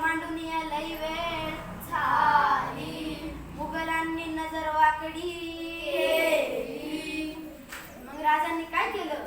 लई वेळ झाली. मुघलांनी नजर वाकडी मग राजांनी काय केलं?